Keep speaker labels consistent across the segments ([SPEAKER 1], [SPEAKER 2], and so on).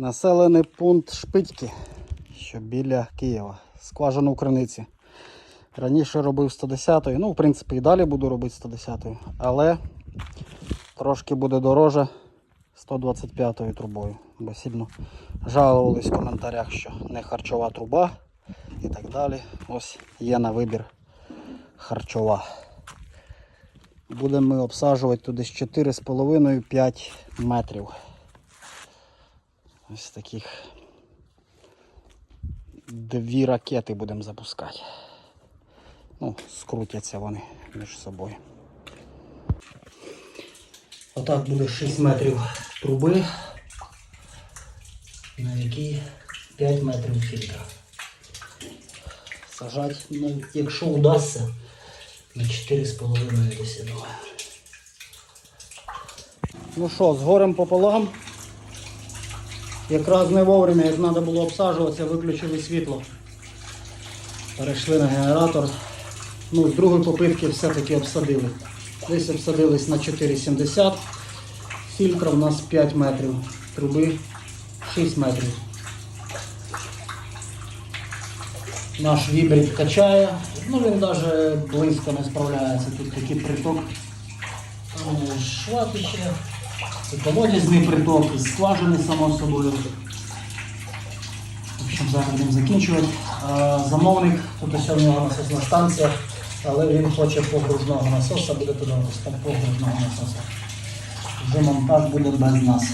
[SPEAKER 1] Населений пункт Шпитьки, що біля Києва. Скважину у криниці. Раніше робив 110-ю, ну, в принципі, і далі буду робити 110-ю, але трошки буде дороже 125-ю трубою. Бо сильно жалувались в коментарях, що не харчова труба і так далі. Ось є на вибір харчова. Будемо ми обсаджувати туди з 4,5-5 метрів. Ось таких дві ракети будемо запускати. Ну, скрутяться вони між собою. Отак буде 6 метрів труби, на якій 5 метрів фільтра. Сажати, ну, якщо вдасться, на 4,5 десь. Ну що, з горем пополам. Якраз не вовремя, як треба було обсаджуватися, виключили світло. Перейшли на генератор. Ну, з другої попитки все-таки обсадили. Десь обсадились на 4,70. Фільтра у нас 5 метрів. Труби 6 метрів. Наш вібрик качає. Ну він навіть близько не справляється. Тут такий приток. Там колодязний приток, із скважини само собою. В общем, зараз будемо закінчувати. Замовник, тут ось у нього насосна станція, але він хоче погружного насоса, буде туди погружного насоса. Вже монтаж буде без нас.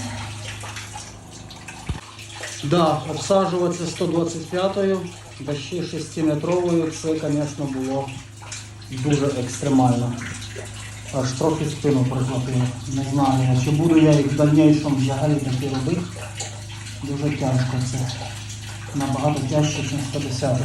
[SPEAKER 1] Да, обсаджуватися 125-ю, да ще 6-метровою, це, звісно, було дуже екстремально. Аж трохи спину прихватило. Не знаю, чи буду я їх в дальнішому взагалі таки робити. Дуже тяжко це. Набагато тяжче, ніж 150